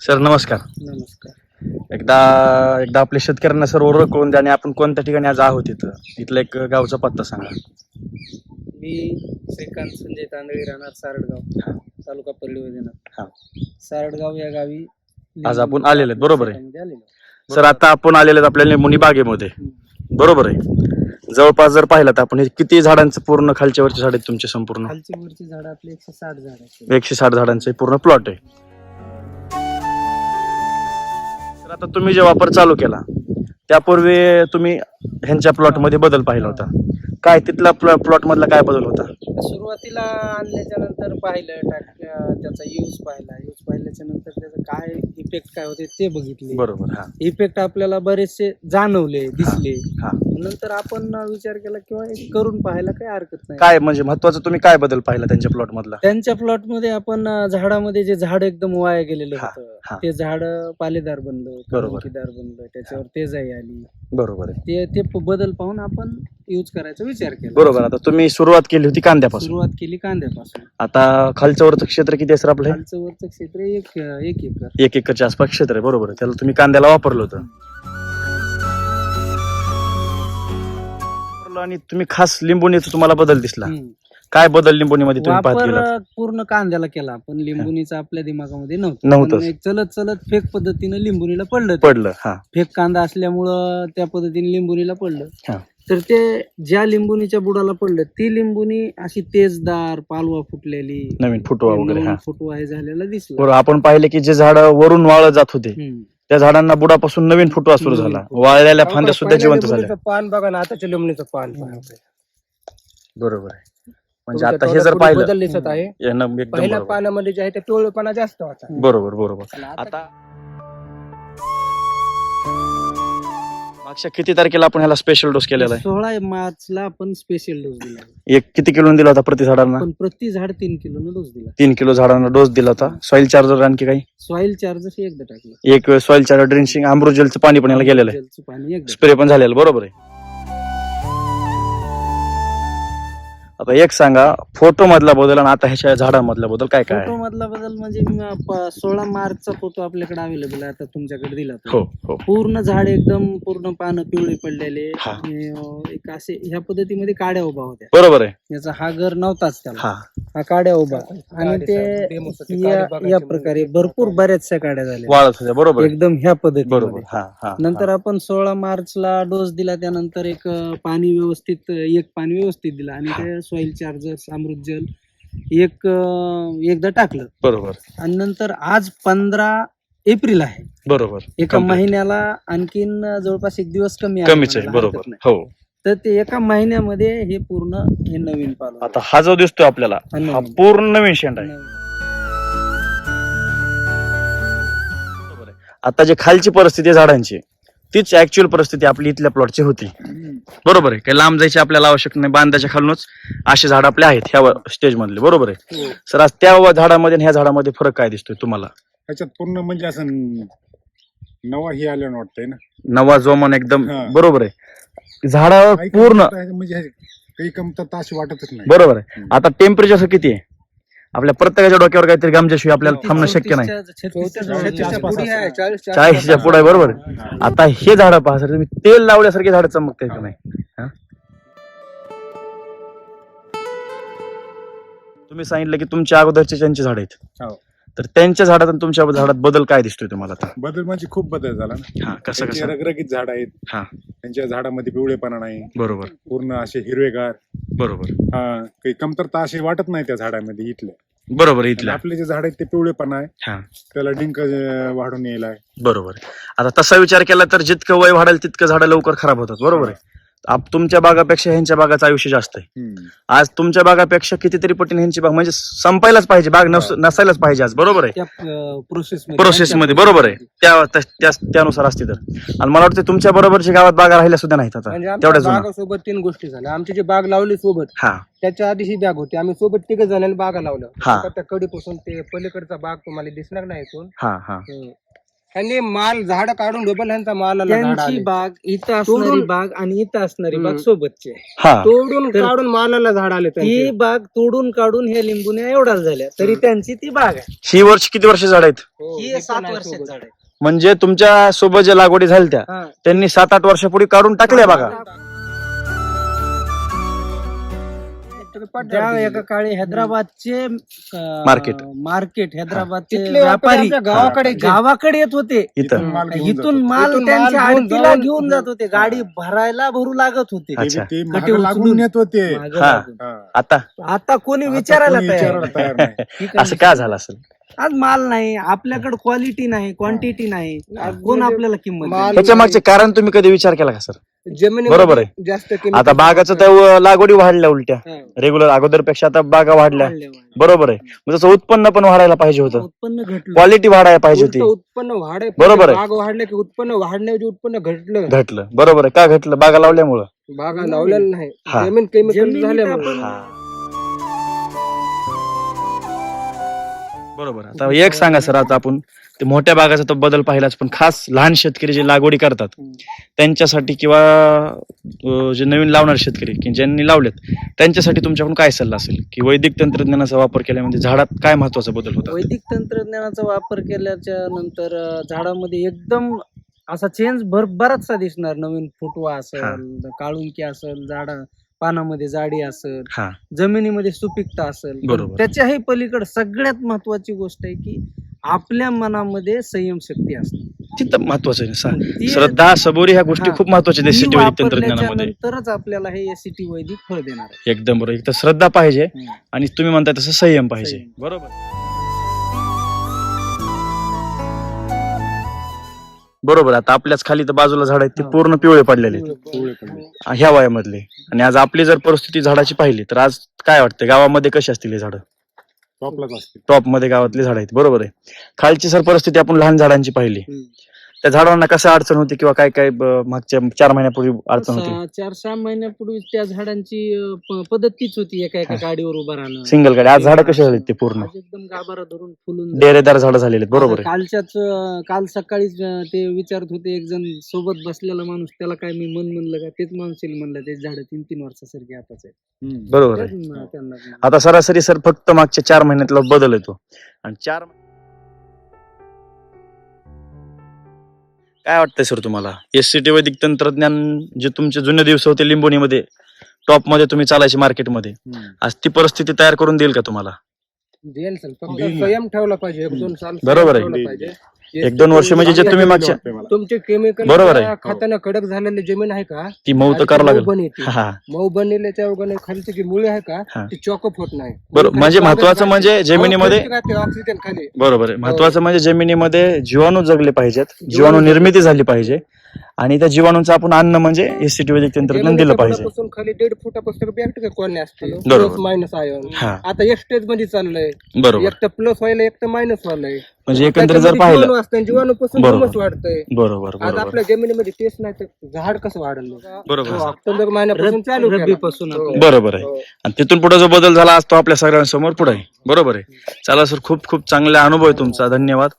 Sir नमस्कार. नमस्कार. एकदा एकदा आपल्या शेतकऱ्यांना सर ओळख करून द्या आणि आपण कोणत्या ठिकाणी आज आहोत इथं? इथला एक गावचा पत्ता सांगा. मी श्रीकांत संजय तांदळी राहणार सारडगाव तालुका हा. वैजनाथ. सारडगाव या गावी आज आपण आलेलो आहेत, बरोबर आहे. शेतामध्ये आलेलो सर आता आपण आलेलो आहेत आपल्या लिंबुनी बागेमध्ये. बरोबर आहे. जवळपास जर पाहिलं तर आपण हे किती झाडांचं पूर्ण खालच्या वरचे झाड आहेत तुमचे संपूर्ण? खालची वरची झाड आपली एकशे साठ झाड आहेत. एकशे साठ झाडांचं हे पूर्ण प्लॉट आहे. तर आता तुम्ही जे वापर चालू केला त्यापूर्वी तुम्ही ह्यांच्या प्लॉटमध्ये बदल पाहिला होता. काय तिथला प्लॉट मधला काय बदल होता? सुरुवातीला आणल्याच्या नंतर पाहिलं टाक त्याचा यूज पाहिला. यूज पाहिल्याच्या नंतर त्याचं काय इफेक्ट काय होते ते बघितले. बरोबर हा. इफेक्ट आपल्याला बरेचसे जाणवले दिसले. हा. नंतर आपण विचार केला किंवा करून पाहायला काही हरकत नाही. काय म्हणजे महत्वाचं तुम्ही काय बदल पाहिला त्यांच्या प्लॉट मधला त्यांच्या प्लॉटमध्ये आपण झाडामध्ये जे झाड एकदम वाया गेलेलं हा, होतं हा. ते झाड पालेदार बनलं बरोबर. बनलं त्याच्यावर तेजाई आली. बरोबर आहे. ते ते प- बदल पाहून आपण यूज करायचा विचार केला. बरोबर. आता तुम्ही सुरुवात केली होती कांद्यापासून. सुरुवात केली कांद्यापासून. आता खालचं वरचं क्षेत्र किती आहे सर आपलं हे? खालचं वरचं क्षेत्र एक एक एकर. एक एकरच्या आसपास क्षेत्र आहे. बरोबर आहे. त्याला तुम्ही कांद्याला वापरलं होतं. वापरलं आणि तुम्ही खास लिंबुनीचा तुम्हाला बदल दिसला. हम्म. काय बदल लिंबुनीमध्ये तुम्ही पाहत वापर पूर्ण कांद्याला केला पण लिंबुनीचा आपल्या दिमागामध्ये नव्हतं नव्हतंच. चलत चलत फेक पद्धतीनं लिंबुनीला पडलं ते. पडलं हा फेक कांदा असल्यामुळं त्या पद्धतीने लिंबुनीला पडलं हा. तर ते ज्या लिंबुनीच्या बुडाला पडलं ती लिंबुनी अशी तेजदार पालवा फुटलेली नवीन फुटवा वगैरे हा फुटवा हे झालेला दिसला बरोबर आपण पाहिले की जे झाड वरून वाळत जात होते हम्म. त्या झाडांना बुडापासून नवीन फुटवा सुरू नवीन झाला फुटवा. वाळलेल्या फांद्या सुद्धा जिवंत झाल्या पान बघा ना आताच्या लिंबणीचं पान. बरोबर आहे म्हणजे आता हे जर पाहिलं बदल दिसत आहे. यानं एकदम पहिल्या बरोबर. पानामध्ये जे आहे ते टोळपणा जास्त होता. बरोबर बरोबर. आता आता मागच्या किती तारखेला आपण ह्याला स्पेशल डोस केलेला आहे? सोळा मार्चला आपण स्पेशल डोस दिला एक किती किलो दिला होता प्रति झाडांना? पण प्रति झाड तीन किलो डोस दिला. तीन किलो झाडांना डोस दिला होता. सॉइल चार्जर आणखी काही? सॉइल चार्जर एकदा टाकलं. एक सॉइल चार्जर ड्रिंचिंग अमृतजलचं पाणी पण याला गेलेलं आहे. जलचं पाणी एकदा स्प्रे पण झालेलं बरोबर आहे. आता एक सांगा फोटो मधला बदल आणि आता ह्याच्या झाडामधला बदल काय काय फोटो आहे? मधला बदल म्हणजे म- प- सोळा मार्चचा फोटो आपल्याकडे अवेलेबल आहे आता तुमच्याकडे दिला तो. हो हो. पूर्ण झाड एकदम पूर्ण पानं पिवळे पडलेले हा. आणि, अं, एक असे ह्या पद्धतीमध्ये काड्या उभा होत्या. बरोबर आहे. याचा हा घर नव्हताच त्याला. हा. हा काड्या उभा. आणि ते या प्रकारे भरपूर बऱ्याचशा काड्या झाल्या. वाळत होत्या बरोबर आहे. एकदम ह्या बरोबर पद्धतीमध्ये हा हा. नंतर आपण सोळा मार्चला डोस दिला त्यानंतर एक अं, पाणी व्यवस्थित एक पाणी व्यवस्थित दिलं आणि ते सॉइल चार्जर अमृत जल एक अं, एकदा टाकलं. बरोबर. आणि नंतर आज पंधरा एप्रिल आहे. बरोबर. एका Complete. महिन्याला आणखीन जवळपास एक दिवस कमी आहे कमीच आहे म्हणायला बरोबर. नाही. हो. तर ते एका महिन्यामध्ये हे पूर्ण हे नवीन पालव आता हा जो दिसतोय आपल्याला हा पूर्ण नवीन शेंड आहे. आता जे खालची परिस्थिती आहे झाडांची तीच ऍक्च्युअल परिस्थिती आपली इथल्या प्लॉटची होती. बरोबर आहे. काही लांब जायची आपल्याला आवश्यक नाही. बांधाच्या खालूनच असे झाड आपले आहेत ह्या स्टेज मधले. बरोबर आहे. हो. सर आज त्या झाडामध्ये आणि ह्या झाडामध्ये फरक काय दिसतोय तुम्हाला? ह्याच्यात पूर्ण म्हणजे असं नवा ही आल्यानं वाटतंय ना. नवा जोमान एकदम. बरोबर आहे. झाडावर पूर्ण म्हणजे काही कमतरता अशी वाटतच नाही. बरोबर आहे. आता टेम्परेचर किती आहे? आपल्या प्रत्येकाच्या डोक्यावर काहीतरी गमच्याशिवाय आपल्याला थांबणं शक्य नाही. चाळीसच्या पुढे आहे, बरोबर. आता हे झाड पहा सर तुम्ही तेल लावल्यासारखे झाड चमकते का नाही? तुम्ही सांगितलं की तुमच्या अगोदरचे ज्यांचे झाड आहेत हो. तर त्यांच्या झाडात आणि तुमच्या झाडात बदल काय दिसतोय तुम्हाला आता? बदल म्हणजे खूप बदल झाला ना. हा कसं त्यांचे कसं? रगरगीत झाड आहेत. हा. त्यांच्या झाडामध्ये पिवळेपणा नाही. बरोबर. पूर्ण असे हिरवेगार. बरोबर. हा काही कमतरता अशी वाटत नाही त्या झाडामध्ये इथल्या. बरोबर आणि इथल्या. आपले जे झाड आहेत ते पिवळेपणा आहे. हा. त्याला डिंक अं, वाढून यायला बरोबर. आहे. आता तसा विचार केला तर जितकं वय वाढेल तितकं झाडं लवकर खराब होतात. बरोबर आहे. आप तुमच्या बागापेक्षा ह्यांच्या बागाचं आयुष्य जास्त आहे. आज तुमच्या बागापेक्षा कितीतरी पटीने ह्यांची बाग म्हणजे संपायलाच पाहिजे बाग नस- नसायलाच पाहिजे आज बरोबर आहे? त्या प्रोसेस प्रोसेस मध्ये बरोबर आहे. त्या त्या- त्या- त्यानुसार असते तर. आणि मला वाटतं तुमच्या बरोबरच्या गावात बागा राहिल्या सुद्धा नाहीत आता. म्हणजे तेवढ्या आमच्या जुन्या. बागासोबत तीन गोष्टी झाल्या. आमची जी बाग लावली सोबत हा. त्याच्या आधी ही बॅग होती. आम्ही सोबत तिघ जणांनी बागा लावल्या. हा. आता त्या कडीपासून ते पलीकडचा बाग तुम्हाला दिसणार नाही इथून. हा हा. हम्म. त्यांनी माल झाड काढून डबल ह्यांचा मालाला झाड त्यांची. बाग इथं असणारी तोडून- बाग आणि इथं असणारी बाग हम्म. सोबतची आहे. हा तोडून तर- काढून मालाला झाड आले ती त्यांचे. बाग तोडून काढून ह्या लिंबुण्या एवढ्याच झाल्या तरी त्यांची ती बाग आहे ही वर्ष किती वर्ष झाड आहेत हो, ही हे पण सात आहे सोबत. झाड आहे म्हणजे तुमच्यासोबत ज्या लागवडी झाल्या त्या हा. त्यांनी सात आठ वर्षापूर्वी काढून टाकल्या बघा त्या. एका काळी हैदराबादचे अं, मार्केट. मार्केट हैदराबादचे तिथले व्यापारी आपल्या गावाकडे जे- गावाकडे येत होते इथं माल घेऊन इथून जातो. माल इथून त्यांच्या माल घेऊन आडतीला जाऊन- घेऊन जात होते गाडी भरायला भरू लागत होते हा. अच्छा. ते कटी मागं लागून उचलून. नेत होते मागं हा. लागून. हा. आता आता कोणी आता विचारायला कोणी तयार विचारायला तयार नाही नाही. ही असं का झालं असेल आज माल नाही आपल्याकडे क्वालिटी नाही क्वांटिटी नाही. आज कोण म्हणजे आपल्याला किंमत माल- देईल? त्याच्या मागचे कारण तुम्ही कधी विचार केला का सर? जमिनीमध्ये बरोबर आहे. जास्त आता बागाचं तर लागवडी वाढल्या उलट्या. हा. रेग्युलर अगोदरपेक्षा आता बागा वाढल्या. वाढले, वाढले. बरोबर आहे. मग त्याचं उत्पन्न पण वाढायला पाहिजे होतं. उत्पन्न घटलं. क्वालिटी वाढायला पाहिजे उलटं होती उत्पन्न वाढे बरोबर आहे. बाग वाढले की उत्पन्न वाढण्याऐवजी उत्पन्न घटलं. घटलं. बरोबर आहे. का घटलं? बागा लावल्यामुळं. बागा लावलेलं नाही. हा. जमीन केमिकल जमिनीत झाल्यामुळे. आपण- बरोबर. आता एक सांगा सर आता आपण ते मोठ्या बागाचा तर बदल पाहिलाच पण खास लहान शेतकरी जे लागवडी करतात त्यांच्यासाठी किंवा अं, जे नवीन लावणारे शेतकरी की ज्यांनी लावलेत त्यांच्यासाठी तुमच्याकडून काय सल्ला असेल? की वैदिक तंत्रज्ञानाचा वापर केल्यामध्ये झाडात काय महत्त्वाचा बदल होता वैदिक तंत्रज्ञानाचा वापर केल्याच्यानंतर अं, झाडामध्ये एकदम असा चेंज भर बराचसा दिसणार. नवीन फुटवा असेल काळुंकी असेल झाडा पानामध्ये जाडी असेल हा जमिनीमध्ये सुपीकता असेल बरोबर. त्याच्याही पलीकडे सगळ्यात महत्वाची गोष्ट आहे की आपल्या मनामध्ये संयम शक्ती असते तिथं महत्वाचं आहे सा- ती- श्रद्धा सबोरी ह्या गोष्टी हा. खूप महत्त्वाच्या ती आहेत वैदिक वापरल्याच्या तंत्रज्ञानामध्ये नंतरच आपल्याला हे एसीटी वैदिक फळ देणार आहे एकदम बरोबर एक तर श्रद्धा पाहिजे हम्म. आणि तुम्ही म्हणताय तसं संयम पाहिजे संयम. बरोबर बरोबर आता आपल्याच खाली तर बाजूला झाड आहेत ते. पूर्ण पिवळे पडलेले आहेत. पिवळे पडले. ह्या वयामधले. आणि आज आपली जर परिस्थिती झाडाची पाहिली तर आज काय वाटतं गावामध्ये कशी असतील हे झाडं? टॉपलाच असते टॉपमध्ये गावातली झाड आहेत. बरोबर आहे. खालची सर परिस्थिती आपण लहान झाडांची पाहिली हम्म. त्या झाडांना कसं अडचण होती किंवा काय काय ब- मागच्या चार महिन्यापूर्वी अडचण होती? सहा- चार सहा महिन्यापूर्वी त्या झाडांची अं, प- पद्धत तीच होती एका एका. गाडीवर उभं राहणं. सिंगल गाडी. आज झाडं कशी झालीत ते पूर्ण? आज एकदम गाभारा धरून फुलून. डेरेदार झाडं झालेले आहेत. बरोबर आहे. कालच्याच अं, काल सकाळीच अं, ते विचारत होते एक जण सोबत बसलेला माणूस त्याला काय मी मन म्हणलं का? तेच माणूस येईल म्हणलं. ते झाड तीन तीन वर्षासारखे आताच आहे. बरोबर आहे. त्यांना आता सरासरी सर फक्त मागच्या चार महिन्यातला बदल येतो. आणि चार काय वाटतंय सर तुम्हाला एस सी टी वैदिक तंत्रज्ञान जे तुमचे जुने दिवस होते लिंबोनीमध्ये टॉपमध्ये तुम्ही चालायचे मार्केटमध्ये. आज ती परिस्थिती तयार करून देईल का तुम्हाला देईल सर फक्त. संयम ठेवला पाहिजे एक दोन साल बरोबर आहे. ठेवला पाहिजे. एक दोन वर्ष म्हणजे जे तुम्ही मागच्या. तुमचे केमिकल बरोबर आहे. खात्यानं कडक झालेली जमीन आहे का? ती मऊ तर करावं ती लागेल. मऊ. हा, हा. बनलेल्या वगैरे खालची जी मुळे आहे का हा. ती चॉकअप होत नाही. बरोबर म्हणजे महत्वाचं. म्हणजे जमिनीमध्ये हो, ऑक्सिजन खाली. बरोबर आहे. हो. महत्वाचं म्हणजे जमिनीमध्ये जीवाणू जगले पाहिजेत. जीवाणू निर्मिती झाली पाहिजे. आणि त्या जीवाणूंचं आपण अन्न म्हणजे एस सी टी वैदिक तंत्रज्ञान दिलं जमिनीच्या पाहिजे खाली दीड फुटापासून बॅक्टेरिया कोणी असते? बरोबर. प्लस मायनस आयन हा. आता एक स्टेजमध्ये चाललंय. बरोबर. एक तर प्लस व्हायला एक तर मायनस व्हायलंय. म्हणजे एकंदरीत जर पाहिलं जीवाणू असतं जीवाणूपासून बरोबर. वाढतंय बरोबर आज बरोबर आपल्या जमिनीमध्ये तेच नाही तर झाड कसं वाढलं बरोबर. हो, ऑक्टोबर महिन्यापासून चालू केलं. रब्बीपासून हो. आपलं. बरोबर आहे हो. आणि तिथून पुढे जो बदल झाला आज तो आपल्या सगळ्यांसमोर पुढे आहे बरोबर आहे चला सर खूप खूप चांगला अनुभव आहे तुमचा धन्यवाद